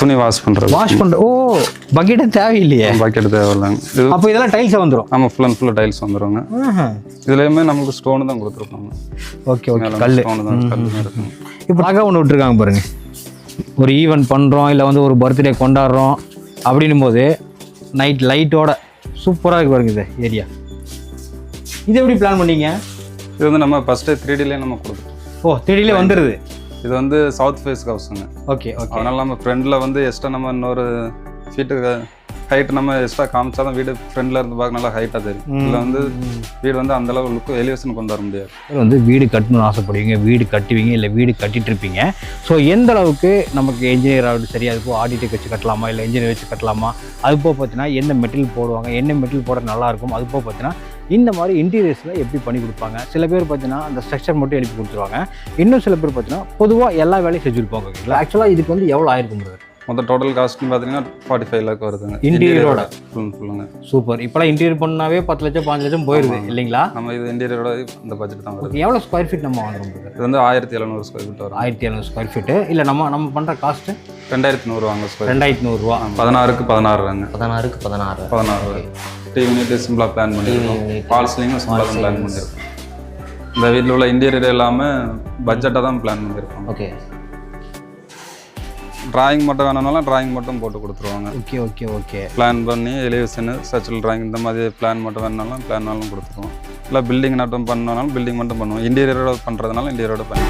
துணி வாஷ் பண்ணுறது வாஷ் பண்ணுற ஓ பக்கெட்டே தேவையில்லையே. பக்கெட் தேவையில்லைங்க இது அப்போ இதெல்லாம் டைல்ஸாக வந்துடும் ஆமாம் ஃபுல் அண்ட் ஃபுல்லாக டைல்ஸ் வந்துருங்க. இதுலேயுமே நமக்கு ஸ்டோனு தான் கொடுத்துருப்பாங்க. ஓகே ஓகே கல் ஸ்டோனு தான் கல் இப்போ அழகாக ஒன்று விட்டுருக்காங்க பாருங்க. ஒரு ஈவெண்ட் பண்ணுறோம் இல்லை வந்து ஒரு பர்த்டே கொண்டாடுறோம் அப்படின்னும் போது நைட் லைட்டோட சூப்பராக இருக்கு பாருங்க இது ஏரியா இது எப்படி பிளான் பண்ணீங்க? இது வந்து நம்ம ஃபஸ்ட்டு த்ரீ டிலே நம்ம கொடுக்குறோம். ஓ திடீர்ல வந்துடுது இது வந்து சவுத் ஃபேஸ் ஹவுஸுங்க ஓகே ஓகே அதனால நம்ம ஃப்ரெண்டில் வந்து எக்ஸ்ட்ரா நம்ம இன்னொரு ஃபீட்டு ஹைட் நம்ம எக்ஸ்ட்ரா காமிச்சா தான் வீடு ஃப்ரெண்டில் இருந்து பார்க்க நல்லா ஹைட்டாக தெரியும் இதில் வந்து வீடு வந்து அந்த அளவு லுக்கு எலிவேஷன் கொண்டு வர முடியாது. வந்து வீடு கட்டணும்னு ஆசைப்படுவீங்க வீடு கட்டுவீங்க இல்லை வீடு கட்டிட்டு இருப்பீங்க. ஸோ எந்த அளவுக்கு நமக்கு என்ஜினியர் ஆகிட்டு சரி அதுக்கு ஆடிட்டெக் வச்சு கட்டலாமா இல்லை இன்ஜினியர் வச்சு கட்டலாமா அது போக பார்த்தீங்கன்னா எந்த மெட்டீரியல் போடுவாங்க என்ன மெட்டீரியல் போட நல்லா இருக்கும் அது போக பார்த்தீங்கன்னா இந்த மாதிரி இன்டீரியர்ஸில் எப்படி பண்ணி கொடுப்பாங்க? சில பேர் பார்த்தீங்கன்னா அந்த ஸ்ட்ரக்சர் மட்டும் எழுப்பி கொடுத்துருவாங்க. இன்னும் சில பேர் பார்த்தீங்கன்னா பொதுவாக எல்லா வேலையும் செஞ்சுருப்பாங்க ஓகேங்களா ஆக்சுவலாக இதுக்கு வந்து எவ்வளோ ஆயிருக்கும் brother? மொத்தம் டோட்டல் காஸ்ட்னு பார்த்தீங்கன்னா ஃபார்ட்டி ஃபைவ் லேக் வருதுங்க Interior-ஓட? ஃபுல் ஃபுல்லுங்க சூப்பர் இப்போலாம் இன்டீரியர் பண்ணாவே பத்து லட்சம் பாஞ்சு லட்சம் போயிருது இல்லைங்களா? நம்ம இது இன்டீரியரோட அந்த பட்ஜெட் தான் வருது. எவ்வளோ ஸ்கொயர் ஃபீட் நம்ம வாங்குறோம்? இது வந்து ஆயிரத்தி எழுநூறு ஸ்கொயர் ஃபீட் வரும். ஆயிரத்தி எழுநூறு ஸ்கொயர் ஃபீட்டு இல்லை நம்ம நம்ம பண்ணுற காஸ்ட்டு ரெண்டாயிரத்தி நூறு வாங்க ஸ்கொயர் ரெண்டாயிரத்தி நூறுரூவா பதினாறுக்கு பதினாறு வாங்க பதினாறுக்கு பதினாறு. பதினாறு. டீ யூனிட் சிம்பிளாக பிளான் பண்ணியிருக்கோம் ஃபால்ஸ்லிங்கும் சிம்பிளாக பிளான் பண்ணியிருக்கோம் இந்த வீட்டில் உள்ள இன்டீரியர் இல்லாமல் பட்ஜெட்டாக தான் பிளான் பண்ணியிருக்கோம் ஓகே. டிராயிங் மட்டும் வேணும்னாலும் டிராயிங் மட்டும் போட்டு கொடுத்துருவாங்க. Okay okay okay. பிளான் பண்ணி எலிவேஷனு சர்ச்சில் டிராயிங் இந்த மாதிரி பிளான் மட்டும் வேணுனாலும் பிளான்னாலும் கொடுத்துருவோம். இல்லை பில்டிங் மட்டும் பண்ணனாலும் பில்டிங் மட்டும் பண்ணுவோம். இன்டீரியரோட பண்ணுறதுனால இன்டீரியரோட பண்ணி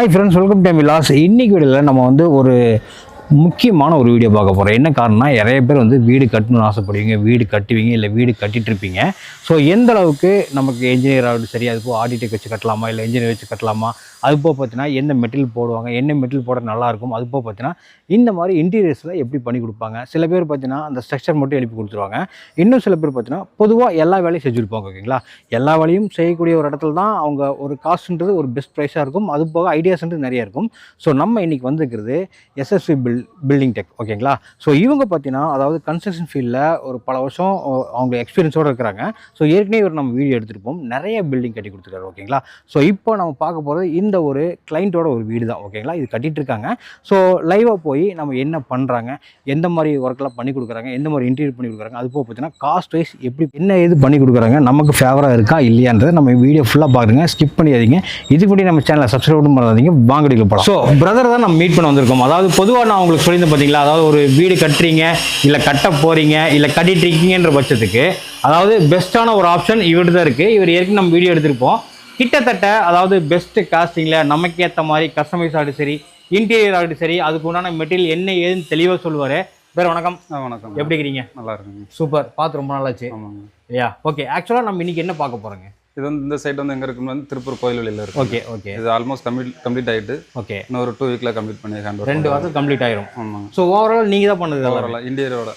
hi friends welcome time loss இன்னைக்கு வீடியோவில் நம்ம வந்து ஒரு முக்கியமான ஒரு வீடியோ பார்க்க போகிறோம் என்ன காரணம்னா நிறைய பேர் வந்து வீடு கட்டணும்னு ஆசைப்படுவீங்க வீடு கட்டுவீங்க இல்லை வீடு கட்டிட்டு இருப்பீங்க ஸோ எந்த அளவுக்கு நமக்கு என்ஜினியர் ஆகிட்டு சரி அது போக வச்சு கட்டலாமா இல்லை இன்ஜினியர் வச்சு கட்டலாமா அது போக பார்த்தீங்கன்னா எந்த மெட்டீரியல் போடுவாங்க என்ன மெட்டீரியல் போட நல்லாயிருக்கும் அது போக பார்த்தீங்கன்னா இந்த மாதிரி இன்டீரியர்ஸில் எப்படி பண்ணி கொடுப்பாங்க? சில பேர் பார்த்தீங்கன்னா அந்த ஸ்ட்ரக்சர் மட்டும் எழுப்பி கொடுத்துருவாங்க. இன்னும் சில பேர் பார்த்தீங்கன்னா பொதுவாக எல்லா வேலையும் செஞ்சுருப்பாங்க ஓகேங்களா? எல்லா வேலையும் செய்யக்கூடிய ஒரு இடத்துல தான் அவங்க ஒரு காஸ்ட்ன்றது ஒரு பெஸ்ட் ப்ரைஸாக இருக்கும். அது போக ஐடியாஸ்ன்றது நிறைய இருக்கும். ஸோ நம்ம இன்றைக்கி வந்திருக்கிறது எஸ்எஸ்வி பில் பில்டிங் டெக் ஓகேங்களா? ஸோ இவங்க பார்த்தீங்கன்னா அதாவது கன்ஸ்ட்ரக்ஷன் ஃபீல்டில் ஒரு பல வருஷம் அவங்க எக்ஸ்பீரியன்ஸோடு இருக்கிறாங்க. ஸோ ஏற்கனவே ஒரு நம்ம வீடியோ எடுத்திருப்போம். நிறைய பில்டிங் கட்டி கொடுத்துருக்காரு ஓகேங்களா? ஸோ இப்போ நம்ம பார்க்க போகிறது இந்த ஒரு கிளைண்ட்டோட ஒரு வீடு தான் ஓகேங்களா இது கட்டிகிட்டு இருக்காங்க ஸோ லைவாக போய் நம்ம என்ன பண்ணுறாங்க எந்த மாதிரி ஒர்க்கெலாம் பண்ணி கொடுக்குறாங்க? எந்த மாதிரி இன்டீரியர் பண்ணி கொடுக்குறாங்க? அது போக பார்த்தீங்கன்னா காஸ்ட் வைஸ் எப்படி என்ன இது பண்ணி கொடுக்குறாங்க? நமக்கு ஃபேவராக இருக்கா? இல்லையான்றதை நம்ம வீடியோ ஃபுல்லாக பார்க்குறங்க ஸ்கிப் பண்ணிடாதீங்க. இதுக்கு முன்னாடி நம்ம சேனலை சப்ஸ்கிரைப் பண்ணாதீங்க. வாங்க போகலாம் ஸோ பிரதர் தான் நம்ம மீட் பண்ண வந்திருக்கோம். அதாவது பொதுவாக நான் உங்களுக்கு சொல்லியிருந்தேன் பார்த்தீங்களா அதாவது ஒரு வீடு கட்டுறீங்க இல்லை கட்ட போகிறீங்க இல்லை கட்டிட்டு இருக்கீங்கன்ற பட்சத்துக்கு அதாவது பெஸ்ட்டான ஒரு ஆப்ஷன் இவர்கிட்ட தான் இருக்குது இவர் ஏற்கனவே நம்ம வீடியோ எடுத்திருப்போம். கிட்டத்தட்ட அதாவது பெஸ்ட்டு காஸ்டிங்கில் நமக்கு ஏற்ற மாதிரி கஸ்டமைஸ் ஆகிட்டு சரி இன்டீரியர் ஆகிட்டு சரி அதுக்கு உண்டான மெட்டீரியல் என்ன ஏதுன்னு தெளிவாக சொல்லுவார். பேர் வணக்கம். வணக்கம். எப்படி இருக்கிறீங்க? நல்லா இருக்குங்க. சூப்பர். பார்த்து ரொம்ப ஆமாங்க. இல்லையா? ஓகே ஆக்சுவலாக நம்ம இன்னைக்கு என்ன பார்க்க போகிறோங்க இது வந்து இந்த சைட் வந்து எங்கே இருக்குன்னு வந்து திருப்பூர் கோயில்வெளியில் இருக்கு. ஓகே ஓகே இது ஆல்மோஸ்ட் கம்ப்ளீட் கம்ப்ளீட் ஆகிட்டு ஓகே இன்னும் ஒரு டூ வீக்கில் கம்ப்ளீட் பண்ணி ஹேண்ட் ரெண்டு வாரத்துக்கு கம்ப்ளீட் ஆயிரும். ஸோ ஓவரால் நீங்கள் தான் பண்ணது ஓவராலாக இன்டீரியரோட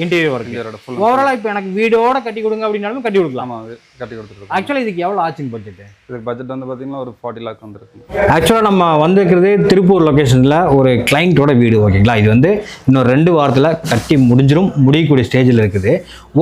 இன்டீரியர் ஒர்க் இன்டீரியரோட ஓவராலாக இப்போ எனக்கு வீடோட கட்டி கொடுங்க அப்படின்னாலும் கட்டி கொடுக்கலாம். ஆமாம் அது கட்டி கொடுத்துருக்கோம் ஆக்சுவலாக இதுக்கு எவ்வளோ ஆச்சுங்க பட்ஜெட்டு இதுக்கு பட்ஜெட் வந்து பார்த்தீங்கன்னா ஒரு ஃபார்ட்டி லேக் வந்துருக்கு. ஆக்சுவலாக நம்ம வந்திருக்கிறது திருப்பூர் லொக்கேஷனில் ஒரு கிளைண்ட்டோட வீடு ஓகேங்களா இது வந்து இன்னும் ரெண்டு வாரத்தில் கட்டி முடிஞ்சிடும் முடியக்கூடிய ஸ்டேஜில் இருக்குது.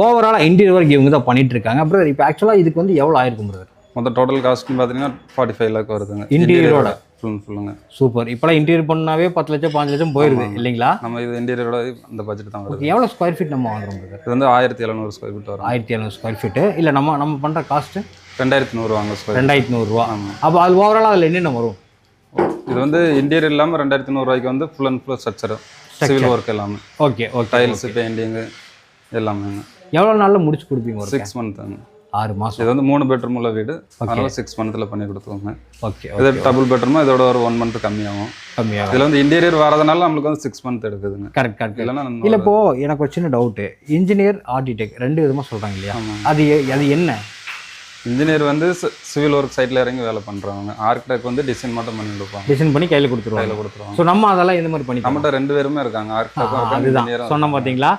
ஓவராலாக இன்டீரியர் ஒர்க் இவங்க தான் பண்ணிட்டு இருக்காங்க. அப்புறம் இப்போ ஆக்சுவலாக இதுக்கு வந்து எவ்வளோ ஆயிருக்கும் மொத்தம் டோட்டல் காஸ்ட்னு பார்த்தீங்கன்னா ஃபார்ட்டி ஃபைவ் லேக் வருதுங்க. Interior-ஓட? ஃபுல் ஃபுல்லுங்க சூப்பர் இப்போலாம் இன்டீரியர் பண்ணாவே பத்து லட்சம் பாஞ்சு லட்சம் போயிருது இல்லைங்களா? நம்ம இது இன்டீரியரோட அந்த பட்ஜெட் தான் வருது. எவ்வளோ ஸ்கொயர் ஃபீட் நம்ம வாங்குறோம் இது வந்து ஆயிரத்தி எழுநூறு ஸ்கொயர் ஃபீட் வரும். ஆயிரத்தி எழுநூறு ஸ்கொயர் ஃபீட்டு இல்லை நம்ம நம்ம பண்ணுற காஸ்ட்டு ரெண்டாயிரத்தி நூறு வாங்க ஸ்கொயர் ரெண்டாயிரத்தி நூறுரூவா அப்போ அது ஓவராலாக அதில் என்னென்ன வரும்? இது வந்து இன்டீரியர் இல்லாமல் ரெண்டாயிரத்தி நூறுரூவாய்க்கு வந்து full and full structure civil work எல்லாமே. ஓகே ஓகே டைல்ஸ் பெயிண்டிங்கு எல்லாமே. எவ்வளோ நாளில் முடிச்சு கொடுப்பீங்க சிக்ஸ் மந்த்துங்க ஆறு மாதம் இது வந்து மூணு பெட்ரூம் உள்ள வீடு. அதனால சிக்ஸ் மந்த்தில் பண்ணி கொடுத்துருவோங்க. ஓகே இது டபுள் பெட்ரூமா இதோட ஒரு ஒன் மந்த் கம்மியாகும். கம்மியாக இதில் வந்து இன்டீரியர் வரதுனால நம்மளுக்கு வந்து சிக்ஸ் மந்த் எடுக்குதுங்க. கரெக்ட் கரெக்ட் இல்லைன்னா இல்லை இப்போ எனக்கு ஒரு சின்ன டவுட்டு இன்ஜினியர் ஆர்டிடெக் ரெண்டு விதமாக சொல்கிறாங்க இல்லையா. அது அது என்ன? இன்ஜினியர் வந்து சிவில் ஒர்க் சைட்டில் இறங்கி வேலை பண்ணுறவங்க ஆர்கிடெக்ட் வந்து டிசைன் மட்டும் பண்ணி கொடுப்பாங்க. டிசைன் பண்ணி கையில் கொடுத்துருவாங்க. கையில் கொடுத்துருவாங்க. ஸோ நம்ம அதெல்லாம் எந்த மாதிரி பண்ணி நம்மகிட்ட ரெண்டு பேருமே இருக்காங்க. ஆர்கிடெக்ட் அதுதான். சொன்னோம் பார்த்தீங்களா?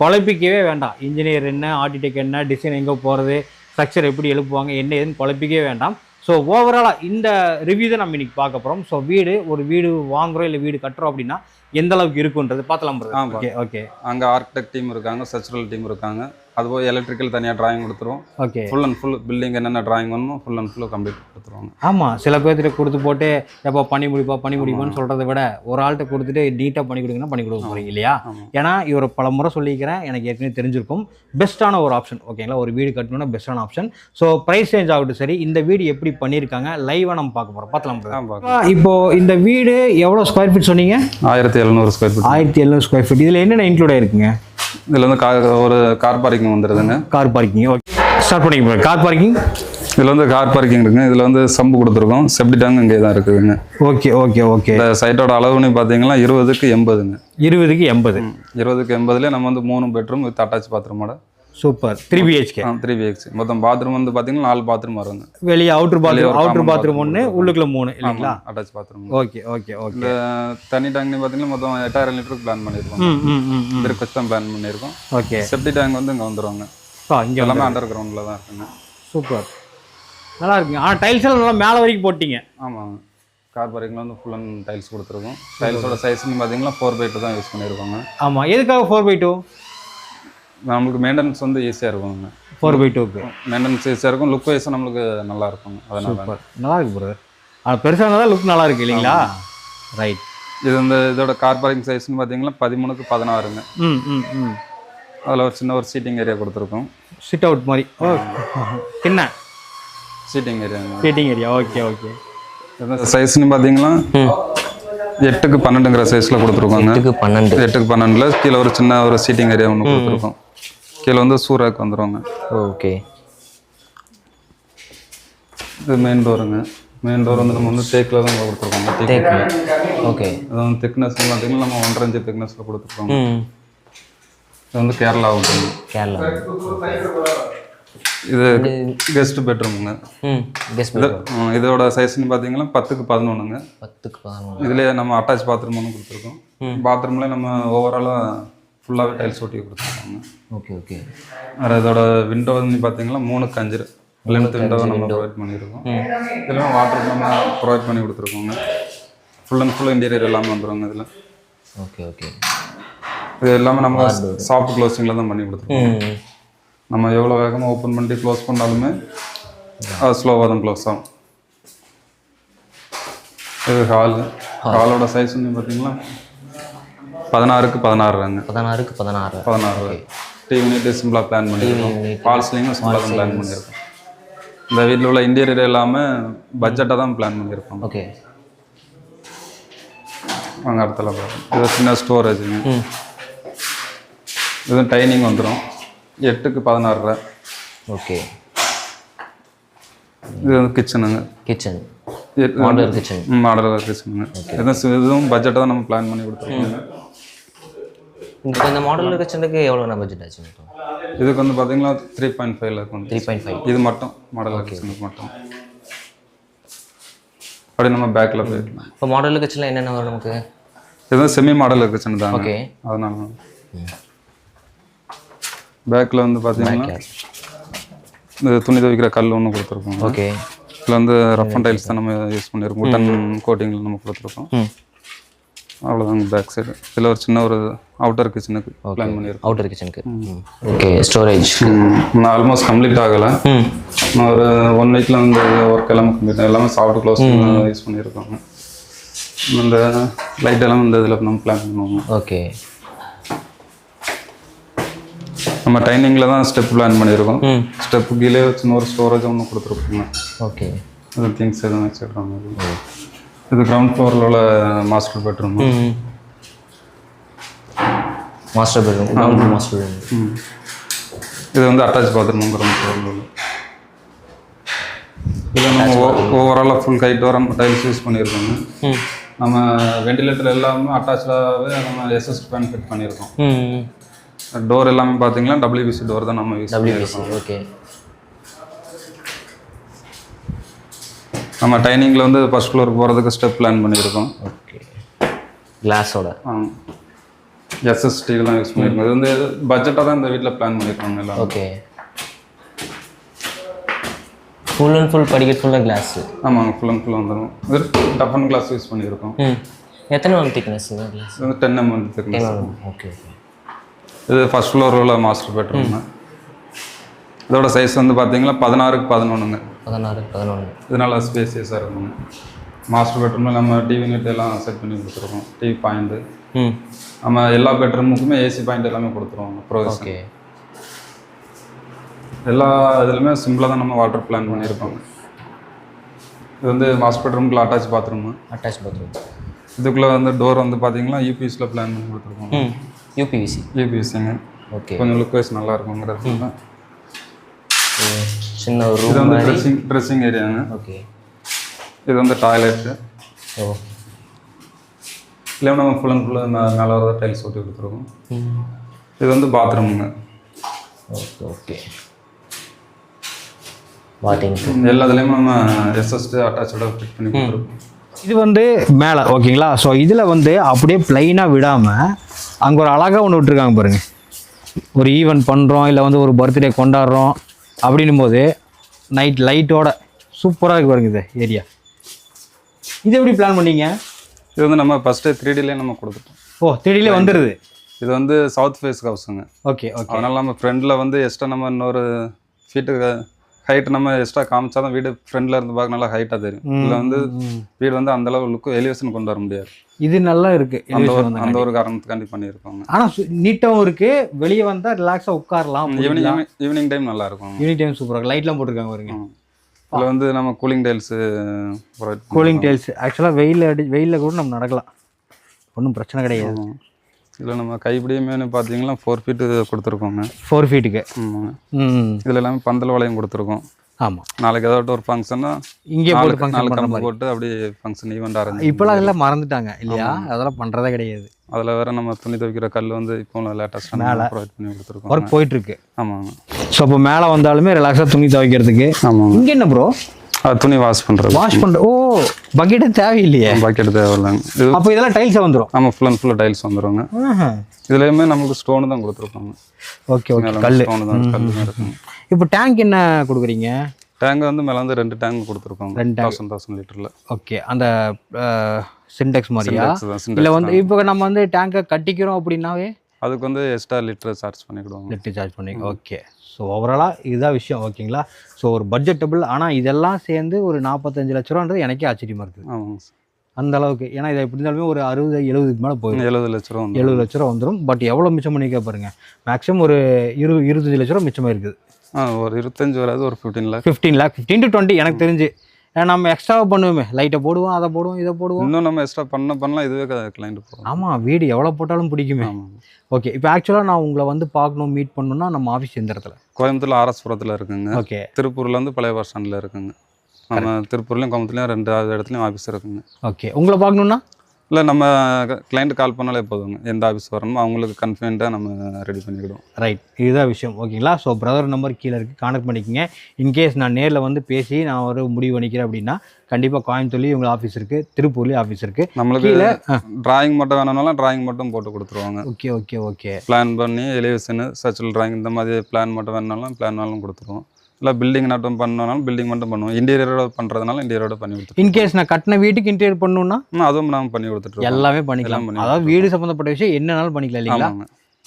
குழப்பிக்கவே வேண்டாம். இன்ஜினியர் என்ன ஆர்டிடெக் என்ன டிசைன் எங்கே போகிறது ஸ்ட்ரக்சர் எப்படி எழுப்புவாங்க என்ன ஏதுன்னு குழப்பிக்கவே வேண்டாம். ஸோ ஓவராலாக இந்த ரிவ்யூ தான் நம்ம இன்னைக்கு பார்க்க போகிறோம் ஸோ வீடு ஒரு வீடு வாங்குறோம் இல்லை வீடு கட்டுறோம் அப்படின்னா எந்த அளவுக்கு இருக்குன்றது பார்த்தலாம் ஓகே ஓகே அங்கே ஆர்கிடெக்ட் டீம் இருக்காங்க ஸ்ட்ரக்சரல் டீம் இருக்காங்க. அது போய் எலக்ட்ரிக்கல் தனியாக டிராயிங் கொடுத்துருவோம். Okay full and full building என்னென்ன டிராயிங் வேணுமோ ஃபுல் அண்ட் ஃபுல் கம்ப்ளீட் கொடுத்துருவாங்க. ஆமாம் சில பேர்த்திட்ட கொடுத்து போட்டு எப்போ பண்ணி முடிப்பா பண்ணி முடிப்பான்னு சொல்கிறத விட ஒரு ஆள்கிட்ட கொடுத்துட்டு நீட்டாக பண்ணி கொடுங்கன்னா பண்ணி கொடுக்க போகிறீங்க இல்லையா. ஏன்னா இவர் பல முறை சொல்லிக்கிறேன் எனக்கு ஏற்கனவே தெரிஞ்சிருக்கும். பெஸ்ட்டான ஒரு ஆப்ஷன் ஓகேங்களா ஒரு வீடு கட்டணும்னா பெஸ்ட்டான ஆப்ஷன் ஸோ ப்ரைஸ் ரேஞ்ச் ஆகட்டும் சரி இந்த வீடு எப்படி பண்ணியிருக்காங்க லைவாக நம்ம பார்க்க போகிறோம் பார்க்கலாம். இப்போ இந்த வீடு எவ்வளோ ஸ்கொயர் ஃபீட் சொன்னீங்க? ஆயிரத்தி எழுநூறு ஸ்கொயர் ஃபீட் ஆயிரத்தி எழுநூறு ஸ்கொயர் ஃபீட் இதில் என்னென்ன இன்க்ளூட் ஆயிருக்குங்க? இதில் வந்து கார் ஒரு கார் பார்க்கிங் வந்துடுதுங்க கார் பார்க்கிங் ஓகே ஸ்டார்ட் பண்ணிங்க கார் பார்க்கிங் இதில் வந்து கார் பார்க்கிங் இருக்குங்க. இதில் வந்து சம்பு கொடுத்துருக்கோம். செப்டி டேங்க் இங்கே தான் இருக்குதுங்க. ஓகே ஓகே ஓகே இந்த சைட்டோட அளவுன்னு பார்த்தீங்கன்னா இருபதுக்கு எண்பதுங்க. இருபதுக்கு எண்பது. இருபதுக்கு எண்பதுலேயே நம்ம வந்து மூணு bedroom with attach பாத்ரூமோட super three BHK three BHK மொத்தம் பாத்ரூம் வந்து பார்த்தீங்கன்னா நாலு பாத்ரூம் வருங்க. வெளியே அவுட்டர் வெளிய பாத்ரூம் common பாத்ரூம் ஒன்று உள்ளுக்குள்ள மூணு இல்லைங்களா? Attach bathroom okay okay okay இந்த தண்ணி டேங்க்னு பார்த்தீங்கன்னா மொத்தம் எட்டாயிரம் லிட்டருக்கு பிளான் பண்ணியிருக்கோம் இந்த ரிக்வஸ்ட் தான் பிளான் பண்ணியிருக்கோம் ஓகே செப்டி டேங்க் வந்து இங்கே வந்துருவாங்க ஆ இங்கே எல்லாமே அண்டர் கிரவுண்டில் தான் இருக்குங்க. சூப்பர் நல்லா இருக்குங்க. ஆனால் டைல்ஸ் எல்லாம் நல்லா மேலே வரைக்கும் போட்டீங்க. ஆமாங்க. கார் பார்க்கிங்கில் வந்து ஃபுல் அண்ட் டைல்ஸ் கொடுத்துருக்கோம். டைல்ஸோட சைஸ்னு பார்த்தீங்கன்னா ஃபோர் பை டூ தான் யூஸ் பண்ணியிருக்கோங்க ஆமாம் எதுக்காக ஃபோர் பை டூ நம்மளுக்கு மெயின்டெனன்ஸ் வந்து ஈஸியாக இருக்குங்க ஃபோர் பை டூக்கு மெயின்டெனன்ஸ் ஈஸியாக இருக்கும். லுக் வைஸும் நம்மளுக்கு நல்லா இருக்குங்க அதனால சூப்பர் நல்லா இருக்கு பிரதர் ஆனால் பெருசாக தான் லுக் நல்லா இருக்கு இல்லைங்களா? ரைட் இது வந்து இதோட கார் பார்க்கிங் சைஸ்னு பார்த்தீங்கன்னா பதிமூணுக்கு பதினாறுங்க. ம் ம் ம். அதில் ஒரு சின்ன ஒரு சீட்டிங் ஏரியா கொடுத்துருக்கோம். சிட் அவுட் மாதிரி. ஓ என்ன? சீட்டிங் ஏரியாங்க சீட்டிங் ஏரியா ஓகே ஓகே சைஸ்னு பார்த்தீங்கன்னா எட்டுக்கு பன்னெண்டுங்கிற சைஸில் கொடுத்துருக்கோங்க. எட்டுக்கு பன்னெண்டு. எட்டுக்கு பன்னெண்டில் கீழே ஒரு சின்ன ஒரு சீட்டிங் ஏரியா ஒன்று கொடுத்துருக்கோம். கீழே வந்து சூறாக்கு வந்துருவாங்க. ஓகே. இது மெயின் டோருங்க மெயின் டோர் வந்து நம்ம வந்து தேக்கில் தான் கொடுத்துருக்கோங்க தேக்கு ஓகே அது வந்து திக்னஸ் பார்த்தீங்கன்னா நம்ம ஒன்றரை இன்ச்சு திக்னஸில் கொடுத்துருக்கோம். இது வந்து கேரளா ஆகுதுங்க கேரளா இது கெஸ்ட் பெட்ரூமுங்க ம் கெஸ் இது ம், இதோட சைஸ்னு பார்த்தீங்கன்னா பத்துக்கு பதினொன்றுங்க பத்துக்கு பதினொன்று இதுலேயே நம்ம அட்டாச் பாத்ரூம் ஒன்று கொடுத்துருக்கோம். பாத்ரூமில் நம்ம ஓவராலாக ஃபுல்லாகவே டைல்ஸ் ஒட்டி கொடுத்துருக்கோங்க. ஓகே ஓகே வேறு இதோட விண்டோ வந்து பார்த்தீங்கன்னா மூணுக்கு அஞ்சு லென்த் விண்டோவை நம்ம ப்ரொவைட் பண்ணியிருக்கோம் இதெல்லாம் வாட்டர் நம்ம ப்ரொவைட் பண்ணி கொடுத்துருக்கோங்க. ஃபுல் அண்ட் ஃபுல் இன்டீரியர் எல்லாமே வந்துருவாங்க இதில். ஓகே ஓகே இது எல்லாமே நம்ம சாஃப்ட் க்ளோசிங்கில் தான் பண்ணி கொடுத்துருக்கோம். நம்ம எவ்வளோ வேகமாக ஓப்பன் பண்ணிட்டு க்ளோஸ் பண்ணாலுமே அது ஸ்லோவாக தான் க்ளோஸ் ஆகும். இது ஹாலு ஹாலோட சைஸ் வந்து பார்த்தீங்கன்னா பதினாறுக்கு பதினாறுங்க பதினாறுக்கு பதினாறு. பதினாறு டிவி யூனிட் சிம்பிளாக பிளான் பண்ணியிருக்கோம். ஃபால்ஸ்லேயும் சிம்பிளாக பிளான் பண்ணியிருக்கோம். இந்த வீட்டில் உள்ள இன்டீரியர் எல்லாமே பட்ஜெட்டாக தான் பிளான் பண்ணியிருக்கோம். ஓகே வாங்க இடத்துல இது சின்ன ஸ்டோரேஜுங்க ம். இது டைனிங் வந்துடும் எட்டுக்கு பதினாறு ஓகே இது வந்து கிச்சனுங்க கிச்சன் மாடலர் கிச்சன் மாடலர் கிச்சனுங்க இதுவும் இதுவும் பட்ஜெட்டாக தான் நம்ம பிளான் பண்ணி கொடுத்துருக்கோங்க இப்போ இந்த மாடலர் கிச்சனுக்கு எவ்வளோ பட்ஜெட் ஆச்சு மொத்தம்? இதுக்கு வந்து பார்த்தீங்கன்னா த்ரீ பாயிண்ட் ஃபைவ்ல இருக்கும் த்ரீ பாயிண்ட் ஃபைவ் இது மட்டும் மாடலர் கிச்சனுக்கு மட்டும். அப்படி நம்ம பேக்கில் போயிடலாம். இப்போ மாடலர் கிச்சனில் என்னென்ன வரும் நமக்கு? இதுவும் செமி மாடலர் கிச்சன் தாங்க ஓகே அதனால. பேக்கில் வந்து பார்த்தீங்கன்னா இந்த துணி துவைக்கிற கல் ஒன்று கொடுத்துருக்கோம். ஓகே இதில் வந்து ரஃப் அண்ட் டைல்ஸ் தான் நம்ம யூஸ் பண்ணியிருக்கோம் உட்டன் கோட்டிங்கில் நம்ம கொடுத்துருக்கோம். அவ்வளோதாங்க பேக் சைடு இதில் ஒரு சின்ன ஒரு அவுட்டர் கிச்சனுக்கு பிளான் பண்ணியிருக்கோம். அவுட்டர் கிச்சனுக்கு ஓகே ஸ்டோரேஜ் நான் ஆல்மோஸ்ட் கம்ப்ளீட் ஆகலை. நான் ஒரு ஒன் வீக்கில் வந்து ஒர்க் எல்லாமே கம்ப்ளீட் எல்லாமே சாஃப்ட் க்ளோஸ் யூஸ் பண்ணியிருக்கோங்க இந்த லைட் எல்லாம் இந்த இதில் நம்ம பிளான் பண்ணுவோங்க ஓகே நம்ம டைனிங்கில் தான் ஸ்டெப் பிளான் பண்ணியிருக்கோம். ம். ஸ்டெப்பு கீழே சின்ன ஒரு ஸ்டோரேஜ் ஒன்று கொடுத்துருப்போங்க ஓகே அது திங்ஸ் எதுவும் மாதிரி இது கிரவுண்ட் ஃப்ளோரில் உள்ள master bedroom master bedroom ground master bedroom இது வந்து அட்டாச் பாத்ரூம் கிரவுண்ட் இதில் நம்ம ஓவராலாக ஃபுல் கைட் வர டைல்ஸ் யூஸ் பண்ணியிருக்கோங்க. ம். நம்ம வெண்டிலேட்டர் எல்லாமே அட்டாச்சாகவே நம்ம எஸ்எஸ் ஃபேன் ஃபிட் பண்ணியிருக்கோம். ம் டோர் எல்லாமே பார்த்தீங்கன்னா டபிள்யூபிசி டோர் தான் நம்ம யூஸ் பண்ணியிருக்கோம். ஓகே நம்ம டைனிங்கில் வந்து ஃபர்ஸ்ட் ஃப்ளோர் போகிறதுக்கு ஸ்டெப் பிளான் பண்ணியிருக்கோம். ஓகே கிளாஸோட எஸ்எஸ் டிவிலாம் யூஸ் பண்ணியிருக்கோம் இது வந்து பட்ஜெட்டாக தான் இந்த வீட்டில் பிளான் பண்ணியிருக்காங்க எல்லாம் ஓகே ஃபுல் அண்ட் ஃபுல் படிக்கட் ஃபுல்லாக கிளாஸு ஆமாங்க ஃபுல் அண்ட் ஃபுல் வந்துடும் இது டஃப் அண்ட் கிளாஸ் யூஸ் பண்ணியிருக்கோம் எத்தனை ஒன் திக்னஸ் கிளாஸ் வந்து ten MM thickness okay okay இது ஃபர்ஸ்ட் ஃப்ளோர் உள்ள மாஸ்டர் பெட்ரூம் இதோட சைஸ் வந்து பார்த்தீங்கன்னா பதினாறுக்கு பதினொன்றுங்க பதினாறு பதினொன்று இது நல்லா ஸ்பேசியஸாக இருக்குங்க. மாஸ்டர் பெட்ரூமில் நம்ம டிவி நெட் எல்லாம் செட் பண்ணி கொடுத்துருக்கோம். டிவி பாயிண்ட்டு நம்ம எல்லா பெட்ரூமுக்குமே ஏசி பாயிண்ட் எல்லாமே கொடுத்துருவோம். Provision okay. எல்லா இதுலையுமே சிம்பிளாக தான் நம்ம வாட்டர் பிளான் பண்ணியிருக்கோம். இது வந்து மாஸ்டர் பெட்ரூம்குள்ள அட்டாச் பாத்ரூமு அட்டாச் பாத்ரூம் இதுக்குள்ளே வந்து டோர் வந்து பார்த்தீங்கன்னா யூபிஎஸில் பிளான் பண்ணி கொடுத்துருக்கோம். ம். யூபிவிசி யூபிஎஸ்சிங்க ஓகே. கொஞ்சம் லுக் வைஸ் நல்லா இருக்குங்கிறது சின்ன ஒரு இது வந்து ட்ரெஸ்ஸிங் ட்ரெஸ்ஸிங் ஏரியாங்க ஓகே. இது வந்து டாய்லெட்டு ஓ. இல்லை நம்ம ஃபுல் அண்ட் ஃபுல்லாக மேலே வரத டைல்ஸ் ஒட்டி கொடுத்துருக்கோம். இது வந்து பாத்ரூமுங்க ஓகே ஓகே. வாட்டிங் எல்லாத்துலேயுமே நம்ம எஸ்எஸ்டு அட்டாச்சோட ஃபிட் பண்ணி கொடுத்துருக்கோம். இது வந்து மேலே ஓகேங்களா? ஸோ இதில் வந்து அப்படியே ப்ளைனாக விடாமல் அங்கே ஒரு அழகாக ஒன்று விட்டுருக்காங்க பாருங்க. ஒரு ஈவெண்ட் பண்ணுறோம் இல்லை வந்து ஒரு பர்த்டே கொண்டாடுறோம் அப்படின்னும் போது நைட் லைட்டோட சூப்பராக இருக்கு பாருங்க இது ஏரியா இது எப்படி பிளான் பண்ணீங்க? இது வந்து நம்ம ஃபஸ்ட்டு த்ரீ டிலே நம்ம கொடுத்துட்டோம். ஓ திடீர்ல வந்துடுது இது வந்து சவுத் ஃபேஸ் ஹவுஸுங்க ஓகே ஓகே. அதனால நம்ம ஃப்ரண்டில் வந்து எக்ஸ்ட்ரா நம்ம இன்னொரு ஃபீட்டு ஹைட் நம்ம எக்ஸ்ட்ரா காமிச்சா தான் வீடு ஃப்ரண்ட்ல இருந்து பார்க்க நல்லா ஹைட்டாக தெரியும். இதில் வந்து வீடு வந்து அந்த அளவு லுக்கு எலிவேஷன் கொண்டு வர முடியாது. இது நல்லா இருக்கு அந்த ஒரு அந்த ஒரு காரணத்துக்காண்டி பண்ணியிருக்கோங்க. ஆனால் நீட்டாகவும் இருக்கு. வெளியே வந்தால் ரிலாக்ஸாக உட்காரலாம் ஈவினிங் ஈவினிங் டைம் நல்லா இருக்கும். ஈவினிங் டைம் சூப்பராக லைட்லாம் போட்டிருக்காங்க பாருங்க. இதில் வந்து நம்ம கூலிங் டைல்ஸு கூலிங் டைல்ஸ் ஆக்சுவலாக வெயில் அடி வெயிலில் கூட நம்ம நடக்கலாம். ஒன்றும் பிரச்சனை கிடையாது. இதில் நம்ம கைப்பிடியுமே பார்த்தீங்கன்னா ஃபோர் ஃபீட்டு கொடுத்துருக்கோங்க. ஃபோர் ஃபீட்டுக்கு ஆமாங்க ம். இதில் எல்லாமே பந்தல் வளையம் கொடுத்துருக்கோம். ஆமாம் நாளைக்கு ஏதாவது ஒரு ஃபங்க்ஷன்னா இங்கே போட்டு ஃபங்க்ஷன் பண்ணுற போட்டு அப்படியே ஃபங்க்ஷன் ஈவெண்ட் ஆரம்பிச்சு இப்போலாம் எல்லாம் மறந்துட்டாங்க இல்லையா? அதெல்லாம் பண்ணுறதே கிடையாது. அதில் வேற நம்ம துணி துவைக்கிற கல் வந்து இப்போ லேட்டஸ்ட்டாக ப்ரொவைட் பண்ணி கொடுத்துருக்கோம். ஒர்க் போயிட்டுருக்கு. ஆமாங்க. ஸோ அப்போ மேலே வந்தாலுமே ரிலாக்ஸாக துணி துவைக்கிறதுக்கு. ஆமாங்க. இங்கே என்ன ப்ரோ துணி வாஷ் பண்ணுறது வாஷ் பண்ணுற ஓ பக்கெட்டே தேவையில்லையே. பாக்கெட் தேவையில்லைங்க. இது அப்போ இதெல்லாம் டைல்ஸாக வந்துடும் ஆமாம் ஃபுல் அண்ட் ஃபுல்லாக டைல்ஸ் வந்துருங்க. இதுலேயுமே நமக்கு ஸ்டோனு தான் கொடுத்துருப்பாங்க. ஓகே ஓகே கல் ஸ்டோனு தான் கல் தான் இருக்குங்க இப்போ டேங்க் என்ன கொடுக்குறீங்க? டேங்க் வந்து மேலே வந்து ரெண்டு டேங்க் கொடுத்துருப்பாங்க ரெண்டு தௌசண்ட் தௌசண்ட் லிட்டரில் ஓகே அந்த சிண்டெக்ஸ் மாதிரியா? இல்லை வந்து இப்போ நம்ம வந்து டேங்கை கட்டிக்கிறோம் அப்படின்னாவே? அதுக்கு வந்து எக்ஸ்ட்ரா லிட்டர் சார்ஜ் பண்ணிக்கிடுவாங்க. நெட்டு சார்ஜ் பண்ணி ஓகே ஸோ ஓவராலாக இதுதான் விஷயம் ஓகேங்களா ஸோ ஒரு பட்ஜெட்டபிள் ஆனால் இதெல்லாம் சேர்ந்து ஒரு நாற்பத்தஞ்சு லட்ச ரூபான்றது எனக்கே ஆச்சரியமா இருக்குது. ஆமாங்க அந்த அளவுக்கு. ஏன்னா இதை எப்படி இருந்தாலுமே ஒரு அறுபது எழுபதுக்கு மேலே போயிடும். எழுபது லட்ச ரூபா எழுபது லட்ச ரூபா வந்துடும் பட் எவ்வளோ மிச்சம் பண்ணிக்க பாருங்க மேக்ஸிமம் ஒரு இரு இருபத்தஞ்சு லட்ச ரூபா மிச்சமாக இருக்குது ஒரு இருபத்தஞ்சு வராது ஒரு fifteen lakh fifteen lakh fifteen to twenty எனக்கு தெரிஞ்சு. ஏன்னா நம்ம எக்ஸ்ட்ராவாக பண்ணுவோமே. லைட்டை போடுவோம் அதை போடுவோம் இதை போடுவோம். இன்னும் நம்ம எக்ஸ்ட்ரா பண்ண பண்ணலாம் இதுவே கிளைண்ட் போகும் ஆமாம் வீடு எவ்வளோ போட்டாலும் பிடிக்குமே. ஓகே இப்போ ஆக்சுவலாக நான் உங்களை வந்து பார்க்கணும் மீட் பண்ணணும்னா நம்ம ஆஃபீஸ் எந்த இடத்துல? கோயம்புத்தூர்ல ஆர்எஸ்புரத்தில் இருக்குங்க. ஓகே திருப்பூர்ல வந்து பழைய பஸ் ஸ்டாண்டில் இருக்குங்க. நம்ம திருப்பூர்லையும் கோயம்புத்தூர்லையும் ரெண்டு இடத்துலையும் ஆஃபீஸ் இருக்குங்க. ஓகே உங்களை பார்க்கணுன்னா இல்லை நம்ம கிளைண்ட் கால் பண்ணாலே போதுங்க. எந்த ஆஃபீஸ் வரணுமோ அவங்களுக்கு கன்ஃபிடென்ட்டாக நம்ம ரெடி பண்ணிக்கிடுவோம். ரைட் இதுதான் விஷயம். ஓகேங்களா ஸோ பிரதர் நம்பர் கீழே இருக்குது கான்டாக்ட் பண்ணிக்கங்க. இன்கேஸ் நான் நேரில் வந்து பேசி நான் ஒரு முடிவு பண்ணிக்கிறேன் அப்படின்னா கண்டிப்பாக கோயம்புத்தூர்லேயும் உங்கள் ஆஃபீஸ் இருக்குது திருப்பூர்லேயும் ஆஃபீஸ் இருக்குது நம்மளுக்கு கீழே டிராயிங் மட்டும் வேணும்னாலும் டிராயிங் மட்டும் போட்டு கொடுத்துருவாங்க. ஓகே ஓகே ஓகே பிளான் பண்ணி எலிவேஷனு சர்ச்சுவல் டிராயிங் இந்த மாதிரி பிளான் மட்டும் வேணுனாலும் பிளான் வேணாலும் கொடுத்துருவோம். இல்லை பில்டிங் மட்டும் பண்ணனாலும் பில்டிங் மட்டும் பண்ணுவோம். இன்டீரியரோட பண்ணுறதுனால இன்டீரியரோட பண்ணி கொடுத்துருவோம். இன்கேஸ் நான் கட்டின வீட்டுக்கு இன்டீரியர் பண்ணணும்னா? அதுவும் நம்ம பண்ணி கொடுத்துட்ருக்கோம் எல்லாமே பண்ணிக்கலாம். அதாவது வீடு சம்மந்தப்பட்ட விஷயம் என்னனாலும் பண்ணிக்கலாம் இல்லைங்களா?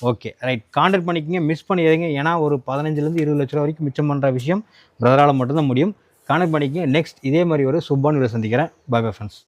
ஓகே ரைட் கான்டாக்ட் பண்ணிக்கங்க. மிஸ் பண்ணிடுங்க ஏன்னா ஒரு பதினஞ்சுலேருந்து இருபது லட்ச ரூபா வரைக்கும் மிச்சம் பண்ணுற விஷயம் பிரதரால் மட்டும்தான் முடியும். கான்டாக்ட் பண்ணிக்கங்க. நெக்ஸ்ட் இதே மாதிரி ஒரு சுப்பான் வீடியோ சந்திக்கிறேன். Bye bye friends